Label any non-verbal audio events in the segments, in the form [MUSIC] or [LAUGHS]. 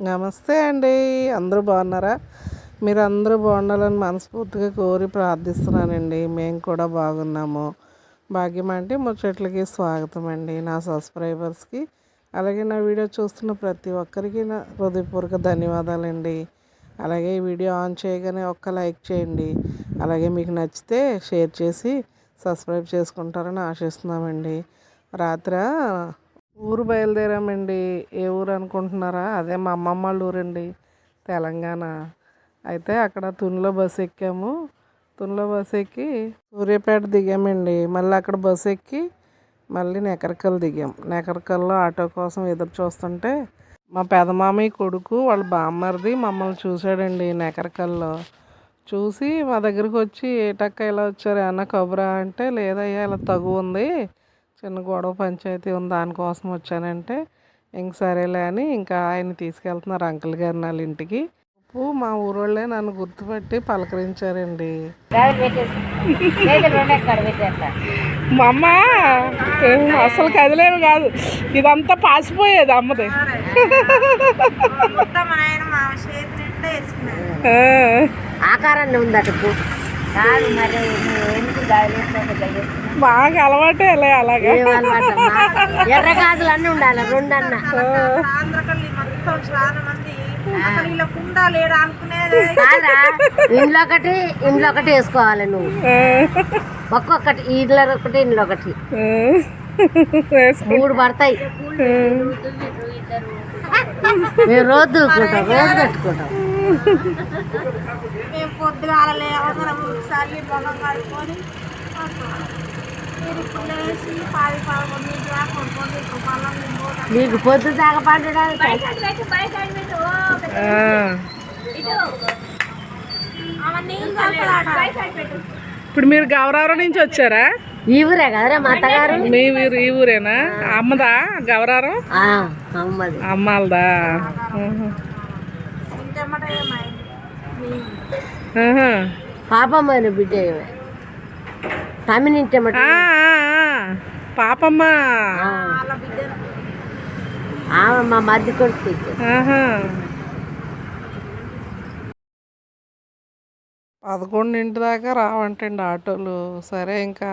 నమస్తే అండి. అందరూ బాగున్నారా? మీరు అందరూ బాగుండాలని మనస్ఫూర్తిగా కోరి ప్రార్థిస్తున్నానండి. మేము కూడా బాగున్నాము. భాగ్యం అంటే ముచ్చట్లకి స్వాగతం అండి నా సబ్స్క్రైబర్స్కి. అలాగే నా వీడియో చూస్తున్న ప్రతి ఒక్కరికి నా హృదయపూర్వక ధన్యవాదాలండి. అలాగే ఈ వీడియో ఆన్ చేయగానే ఒక్క లైక్ చేయండి. అలాగే మీకు నచ్చితే షేర్ చేసి సబ్స్క్రైబ్ చేసుకుంటారని ఆశిస్తున్నామండి. రాత్ర ఊరు బయలుదేరామండి. ఏ ఊరు అనుకుంటున్నారా? అదే మా అమ్మమ్మ వాళ్ళ ఊరండి తెలంగాణ. అయితే అక్కడ తునిలో బస్సు ఎక్కాము. తునిలో బస్సు ఎక్కి సూర్యాపేట దిగామండి. మళ్ళీ అక్కడ బస్సు ఎక్కి మళ్ళీ నెకరకల్ దిగాం. నెకరకల్లో ఆటో కోసం ఎదురు చూస్తుంటే మా పెదమామయ్య కొడుకు వాళ్ళ బామ్మరిది మమ్మల్ని చూశాడండి నెకరకల్లో. చూసి మా దగ్గరికి వచ్చి ఏటక్క ఇలా వచ్చారు? ఏమన్నా కబురా? అంటే లేదయ్యా ఇలా తగు ఉంది చిన్న గొడవ పంచాయతీ ఉంది దానికోసం వచ్చానంటే ఇంక సరేలే అని ఇంకా ఆయన తీసుకెళ్తున్నారు అంకుల్ గారు వాళ్ళ ఇంటికి. అప్పు మా ఊరోళ్ళే నన్ను గుర్తుపట్టి పలకరించారండి. మా అమ్మ అసలు కదిలేవి కాదు. ఇదంతా పాసిపోయేది అమ్మది. ఆకారాన్ని ఉందట మరి ఎందుకు బాగా అలవాటే అలాగా. ఎర్ర గాజులు అన్నీ ఉండాలి రెండన్న. ఆంధ్రకల్లి మొత్తం చాలా మంది అసలు ఇలా కుండా లేడా అనుకునేది. కాదా ఇంట్లో ఒకటి ఇంట్లో ఒకటి వేసుకోవాలి నువ్వు. ఒక్కొక్కటి ఇంట్లో ఒకటి ఇంట్లో ఒకటి. మూడు పడతాయి. మేము రోజు దూకుంటాం రోజు కట్టుకుంటాం మేము పొద్దుగాల లేవగానే ఒకసారి నీకు పొద్దు తాగుతాడట. ఇప్పుడు మీరు గౌరవరం నుంచి వచ్చారా? ఈ ఊరే కదరా మా అత్తగారు మీ ఊరు ఈ ఊరేనా? అమ్మదా అమ్మది. అమ్మాలదా. పాపమ్మ బిడ్డ ఆ. పాపమ్మ. ఆమె మా మధ్య కొడుకు. పదకొండింటి దాకా రావంటండి ఆటోలు. సరే ఇంకా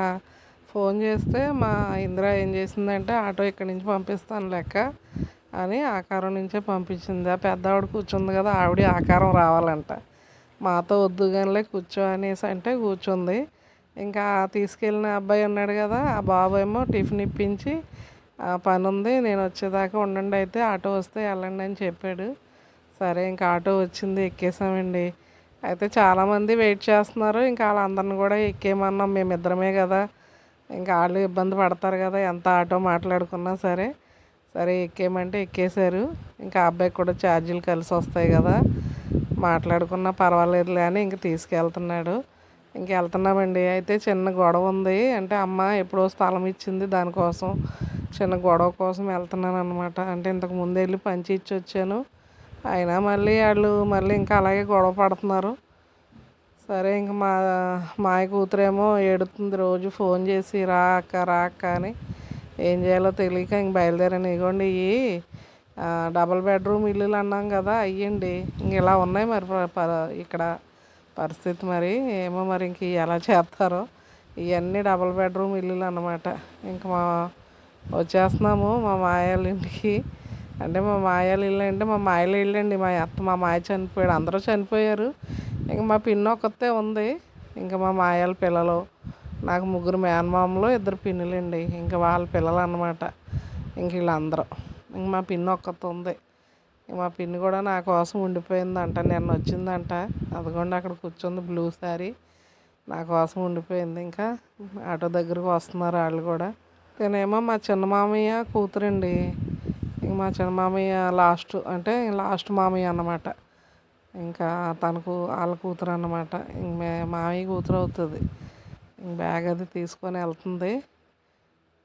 ఫోన్ చేస్తే మా ఇందిరా ఏం చేసిందంటే ఆటో ఇక్కడి నుంచి పంపిస్తాను లెక్క అని ఆకారం నుంచే పంపించింది. ఆ పెద్ద ఆవిడ కూర్చుంది కదా ఆవిడ ఆకారం రావాలంట. మాతో వద్దు కానిలే కూర్చో అనేసి అంటే కూర్చుంది. ఇంకా తీసుకెళ్ళిన అబ్బాయి ఉన్నాడు కదా ఆ బాబు ఏమో టిఫిన్ ఇప్పించి "ఆ, పని ఉంది నేను వచ్చేదాకా ఉండండి అయితే ఆటో వస్తే వెళ్ళండి అని చెప్పాడు. సరే ఇంకా ఆటో వచ్చింది ఎక్కేసామండి. అయితే చాలామంది వెయిట్ చేస్తున్నారు ఇంకా వాళ్ళందరిని కూడా ఎక్కేమన్నాం మేమిద్దరమే కదా. ఇంకా వాళ్ళు ఇబ్బంది పడతారు కదా ఎంత ఆటో మాట్లాడుకున్నా సరే. సరే ఎక్కేయమంటే ఎక్కేశారు. ఇంకా ఆ అబ్బాయికి కూడా ఛార్జీలు కలిసి వస్తాయి కదా. మాట్లాడుకున్నా పర్వాలేదులే అని ఇంక తీసుకెళ్తున్నాడు. ఇంక వెళ్తున్నామండి అయితే చిన్న గొడవ ఉంది. అంటే అమ్మ ఎప్పుడో స్థలం ఇచ్చింది దానికోసం. చిన్న గొడవ కోసం వెళ్తున్నాను అనమాట అంటే ఇంతకు ముందు వెళ్ళి పంచి ఇచ్చి వచ్చాను అయినా మళ్ళీ వాళ్ళు మళ్ళీ ఇంకా అలాగే గొడవ పడుతున్నారు. సరే ఇంక మా మాయ కూతురేమో ఏడుతుంది రోజు ఫోన్ చేసి రా అక్క రా అక్క అని. ఏం చేయాలో తెలియక ఇంక బయలుదేరాను. ఇగోండి ఇవి డబల్ బెడ్రూమ్ ఇల్లులు అన్నాం కదా అయ్యండి. ఇంక ఇలా ఉన్నాయి మరి ప- ప- ఇక్కడ. పరిస్థితి మరి ఏమో మరి ఇంక ఎలా చేస్తారో. ఇవన్నీ డబుల్ బెడ్రూమ్ ఇల్లులు అన్నమాట. ఇంక మా వచ్చేస్తున్నాము మా మాయాల ఇంటికి. అంటే మా మాయాల ఇల్లు అంటే మా మాయల ఇల్లు అండి. మా అత్త మా మాయ చనిపోయాడు. అందరూ చనిపోయారు. ఇంక మా పిన్న ఒక్కతే ఉంది. ఇంకా మా మాయాల పిల్లలు నాకు ముగ్గురు మేనమామలు ఇద్దరు పిన్నులండి. ఇంకా వాళ్ళ పిల్లలు అన్నమాట. ఇంక వీళ్ళందరూ. ఇంక మా పిన్న ఒక్కతే ఉంది. మా పిన్ని కూడా నా కోసం ఉండిపోయిందంట. నిన్న వచ్చిందంట. అదిగోండి అక్కడ కూర్చుంది బ్లూ శారీ నా కోసం ఉండిపోయింది. ఇంకా ఆటో దగ్గరకు వస్తున్నారు వాళ్ళు కూడా. తనేమో మా చిన్న మామయ్య కూతురండి. ఇంక మా చిన్న మామయ్య లాస్ట్ అంటే లాస్ట్ మామయ్య అన్నమాట. ఇంకా తనకు వాళ్ళ కూతురు అన్నమాట. ఇంక మామయ్య కూతురు అవుతుంది. ఇంక బ్యాగ్ అది తీసుకొని వెళ్తుంది.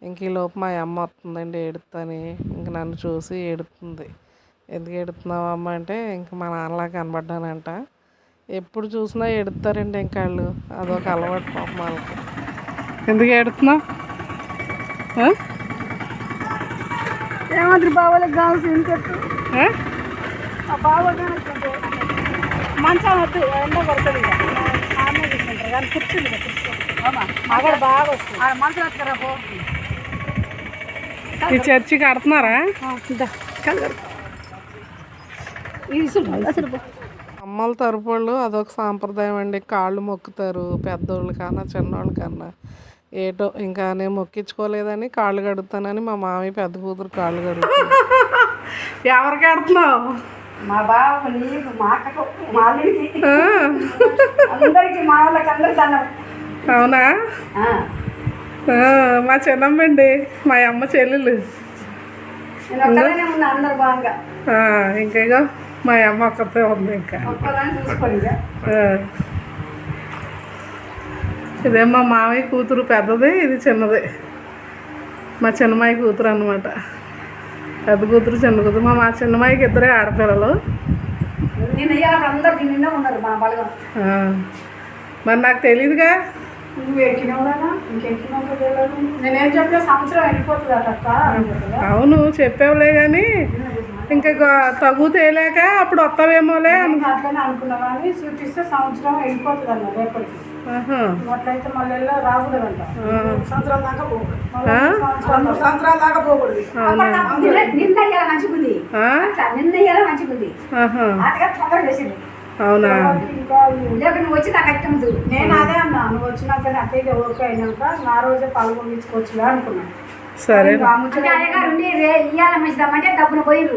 ఇంక ఈ లోపు మా అమ్మ వస్తుందండి ఏడుతని ఇంక నన్ను చూసి ఏడుతుంది. ఎందుకు ఏడుతున్నావు అమ్మ అంటే ఇంక మా నాన్నలా కనబడ్డానంట. ఎప్పుడు చూసినా ఏడుతారండి ఇంక వాళ్ళు. అదొక అలవాటు పాపం వాళ్ళకి. ఎందుకు ఏడుతున్నావు ఏమాదిరి బావాలకు కావాల్సింది చెప్పు? మంచం వద్దు ఎండ ఆమె తీసుకుంటారు కానీ కూర్చుంది అక్కడ బాగా వస్తుంది. మంచం ఎత్తుకరా పో. ఈ చర్చి కడుతున్నారా? అమ్మల తరపుళ్ళు అదొక సాంప్రదాయం అండి. కాళ్ళు మొక్కుతారు పెద్దోళ్ళు కన్నా చిన్నోళ్ళ కన్నా. ఏటో ఇంకా నేను మొక్కించుకోలేదని కాళ్ళు కడుగుతానని మా మామయ్య పెద్ద కూతురు కాళ్ళు కడుగుతాను ఎవరికి కడుతున్నావు? మా నీకు మా అక్కకు మా అల్లుడికి. అందరికి మా వాళ్ళకి అవునా? ఆ. ఆ, మా చిన్నమ్మండి మా అమ్మ చెల్లెలు. నేను ఒక్కదానే ఉన్నా అందరు బాగా. ఆ, ఇంకా ఇగో. మా అమ్మ ఒక్కతే ఉంది ఇంకా. ఒక్కదాన్ని చూసుకోండి ఇక ఆ. ఇదే మా మామయ్య కూతురు పెద్దది ఇది చిన్నది. మా చిన్నమాయి కూతురు అనమాట పెద్ద కూతురు చిన్న కూతురు. మా మా చిన్నమాయికి ఇద్దరే ఆడపిల్లలు. మరి నాకు తెలియదుగా అవును చెప్పావులే కానీ ఇంకా తగు తేలేక అప్పుడు వస్తావేమోలే అను అట్లనే చూపిస్తే సంవత్సరం వెళ్ళిపోతుంది అన్న. అట్లయితే మళ్ళీ వెళ్ళి రాకూడదంట. సంవత్సరం దాకా పోకూడదు ఆ? సంవత్సరాల దాకా పోకూడదు. నిన్న మంచిగుంది ఆ? నిన్న ఇయ్యాల మంచిగుంది ఆహా. అతగా తొందర చేసింది అవునా? లేక నువ్వు వచ్చి నాకు అట్టదు నేను అదే అన్నా నువ్వు వచ్చినాక ఓకే అయినాక నా రోజే పాల్గొనించుకోవచ్చులే అనుకున్నాను సరే. డబ్బులు పోయిరు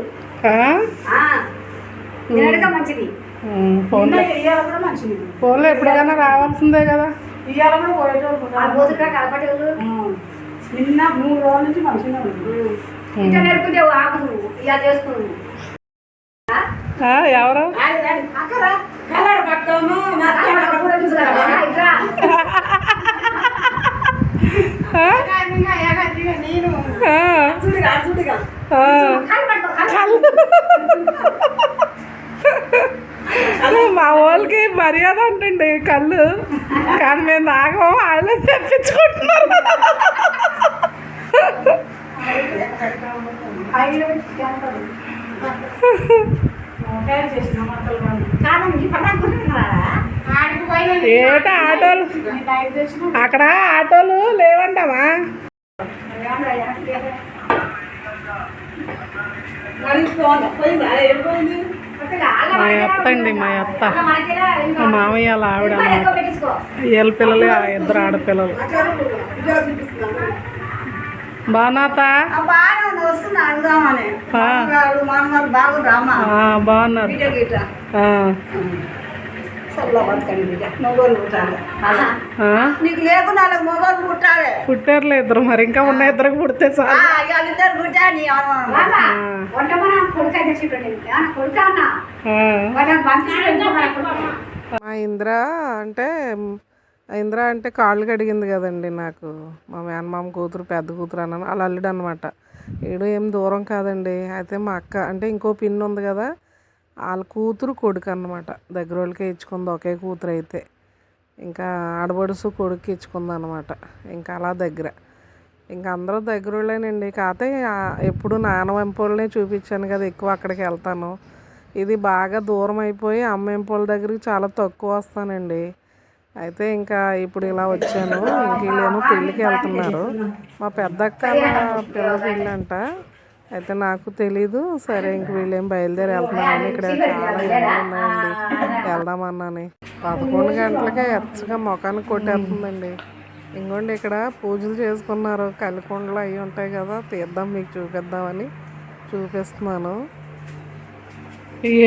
మంచిది. పోన్లే ఎప్పటికైనా రావాల్సిందే కదా. ఇయ్యాల కూడా పోయేటోళ్ళు నిన్న మూడు రోజుల నుంచి మంచిగా ఇలా ఎవరు? కలర్? [LAUGHS] మా వాళ్ళకి మర్యాద ఉంటుంది కళ్ళు. కానీ మేము తాగము వాళ్ళే తెప్పించుకుంటున్నారు. ఏట ఆటోలు? అక్కడ ఆటోలు లేవంటావా? మా అత్త అండి మా అత్త మా మామయ్య ఆవిడ వీళ్ళ పిల్లలు ఇద్దరు ఆడపిల్లలు. బాగున్నాత బాగున్నారు. బతకండి పుట్టాలి? నీకు పుట్టాలి. పుట్టారులే ఇద్దరు మరి. ఇంకా ఉన్న ఇద్దరికి పుడితే చాలు. అన్న. మా ఇంద్ర అంటే ఆ ఇంద్ర అంటే కాళ్ళు కడిగింది కదండి నాకు. మా మేనమామ కూతురు పెద్ద కూతురు అన్నాను. వాళ్ళ అల్లుడు అనమాట ఈడు ఏం దూరం కాదండి. అయితే మా అక్క అంటే ఇంకో పిన్ ఉంది కదా. వాళ్ళ కూతురు కొడుకు అనమాట దగ్గర వాళ్ళకే ఇచ్చుకుంది ఒకే కూతురు అయితే. ఇంకా ఆడబడుసు కొడుకు ఇచ్చుకుంది అనమాట ఇంకా అలా దగ్గర. ఇంకా అందరూ దగ్గర వాళ్ళేనండి. కాకపోతే ఎప్పుడు నాన్నవెంపోళ్ళనే చూపించాను కదా ఎక్కువ అక్కడికి వెళ్తాను. ఇది బాగా దూరం అయిపోయి అమ్మవెంపోళ్ళ దగ్గరికి చాలా తక్కువ వస్తానండి. అయితే ఇంకా ఇప్పుడు ఇలా వచ్చాను. ఇంక వీళ్ళేమో పెళ్ళికి వెళ్తున్నారు. మా పెద్దక్క పిల్ల పెళ్ళి అంట అయితే నాకు తెలీదు. సరే ఇంక వీళ్ళేం బయలుదేరి వెళ్తున్నారని ఇక్కడ చాలా ఉన్నాయండి. వెళ్దామన్నాని. పదకొండు గంటలకే ఎచ్చగా ముఖానికి కొట్టేస్తుందండి. ఇంకోండి ఇక్కడ పూజలు చేసుకున్నారు. కలికొండలు అవి ఉంటాయి కదా తీద్దాం మీకు చూపిద్దామని చూపిస్తున్నాను.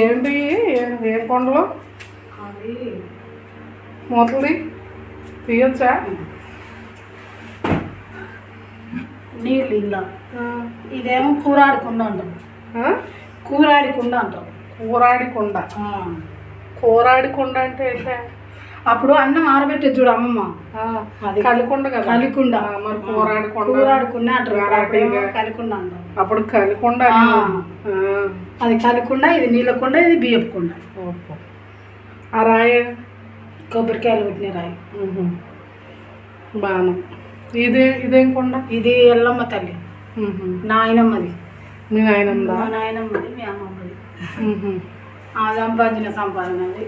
ఏంటి? ఏ కొండలు? మూతలు తీయచ్చా? నీళ్ళు ఇదేమో కూరాడుకుండా అంటాం. కూరాడికుండా అంటాం. కూరాడి కొండ కూరాడి కొండ అంటే అప్పుడు అన్నం ఆరబెట్టే చూడు అమ్మమ్మ. అది కలికొండ కదా? కలికుండా మరి కూరాడి కొండ కూరాడుకుండా అంటారు. వెరైటీగా. అప్పుడేమో కలికుండా అంటాం. అప్పుడు కలికొండ. అది కలికుండా ఇది నీళ్ళకుండా ఇది బియ్యపుకుండా. ఓహో. ఆ రాయి? కొబ్బరికాయలు పెట్టిన రాయి. బాణం ఇదే ఇదేం కొండ? ఇది ఎల్లమ్మ తల్లి. నాయనమ్మది. మీ నాయనందా? మా నాయనమ్మది మీ అమ్మమ్మది. ఆ సంపాదించిన సంపాదన అది.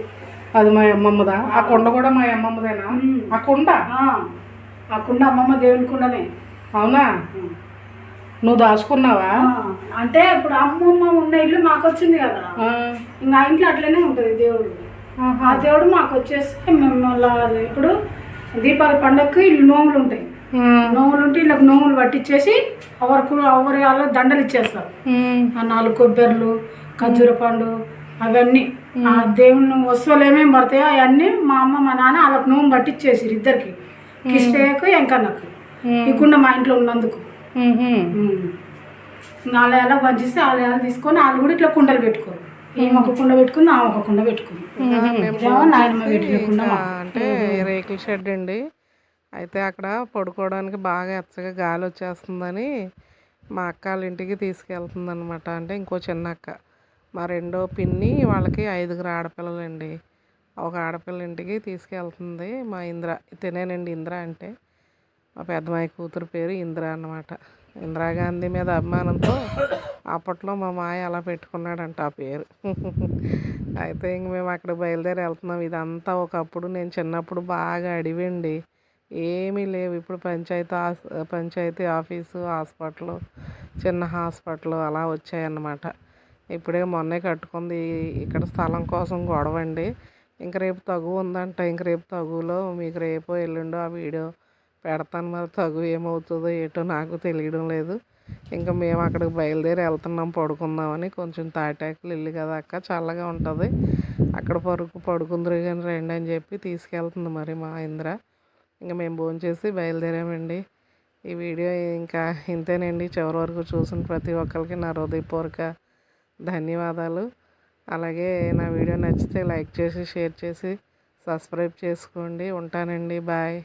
అది మా అమ్మమ్మదా? ఆ. కొండ కూడా మా అమ్మమ్మదేనా? ఆ కొండ? ఆ, కుండ అమ్మమ్మ దేవుని కుండనే. అవునా? నువ్వు దాచుకున్నావా? అంటే ఇప్పుడు అమ్మమ్మ ఉన్న ఇల్లు మాకు వచ్చింది కదా ఇంకా ఆ ఇంట్లో అట్లనే ఉంటుంది దేవుడు. ఆ దేవుడు మాకు వచ్చేసి మేము మళ్ళా ఇప్పుడు దీపావళి పండగకి ఇల్లు నోములు ఉంటాయి నోములు ఉంటే వీళ్ళకి నోములు పట్టించేసి ఎవరికి ఎవరి వాళ్ళ దండలు ఇచ్చేస్తారు. ఆ నాలుగు కొబ్బెర్లు ఖర్జూర పండు అవన్నీ. ఆ దేవుని వస్తువులు ఏమేమి పడతాయో అవన్నీ మా అమ్మ మా నాన్న వాళ్ళకి నోము పట్టించేసారు ఇద్దరికి. కిష్టయ్యకు ఎంకన్నకు ఈ కుండ మా ఇంట్లో ఉన్నందుకు. ఆలయాలు పంచిస్తే ఆలయాలు తీసుకొని వాళ్ళు కూడా ఇట్లా కుండలు పెట్టుకోరు. ఈమె ఒక కుండ పెట్టుకుంది ఆమె ఒక కుండ పెట్టుకుంది. నాయనమ్మ పెట్టిన కుండ. అంటే రేకుల షెడ్ అండి. అయితే అక్కడ పడుకోవడానికి బాగా ఎచ్చగా గాలి వచ్చేస్తుందని మా అక్క వాళ్ళ ఇంటికి తీసుకెళ్తుంది అనమాట అంటే ఇంకో చిన్న అక్క. మా రెండో పిన్ని వాళ్ళకి ఐదుగురు ఆడపిల్లలండి. ఒక ఆడపిల్ల ఇంటికి తీసుకెళ్తుంది మా ఇంద్ర. తినేనండి ఇంద్ర అంటే. మా పెద్దమ్మాయి కూతురు పేరు ఇంద్ర అనమాట ఇందిరాగాంధీ మీద అభిమానంతో అప్పట్లో మా మాయ అలా పెట్టుకున్నాడంట ఆ పేరు. అయితే ఇంక మేము అక్కడ బయలుదేరి వెళ్తున్నాం. ఇదంతా ఒకప్పుడు నేను చిన్నప్పుడు బాగా అడివండి. ఏమీ లేవు. ఇప్పుడు panchayat as panchayat office hospital చిన్న హాస్పిటల్ అలా వచ్చాయన్నమాట. ఇప్పుడే మొన్నే కట్టుకుంది ఇక్కడ స్థలం కోసం గొడవ అండి. ఇంక రేపు తగు ఉందంట. ఇంక రేపు తగులో మీకు రేపు ఎల్లుండో ఆ వీడియో పెడతాను. మరి తగు ఏమవుతుందో ఏటో నాకు తెలియడం లేదు. ఇంకా మేము అక్కడికి బయలుదేరి వెళ్తున్నాం పడుకుందామని. కొంచెం తాటాకులు ఇల్లు కదా అక్క చల్లగా ఉంటుంది. అక్కడ పరుకు పడుకుందరు కానీ రండి అని చెప్పి తీసుకెళ్తుంది మరి మా ఇంద్ర. ఇంకా మేము భోంచేసి బయలుదేరామండి. ఈ వీడియో ఇంకా ఇంతేనండి. చివరి వరకు చూసిన ప్రతి ఒక్కరికి నా హృదయపూర్వక ధన్యవాదాలు. అలాగే నా వీడియో నచ్చితే లైక్ చేసి షేర్ చేసి సబ్స్క్రైబ్ చేసుకోండి. ఉంటానండి. బాయ్.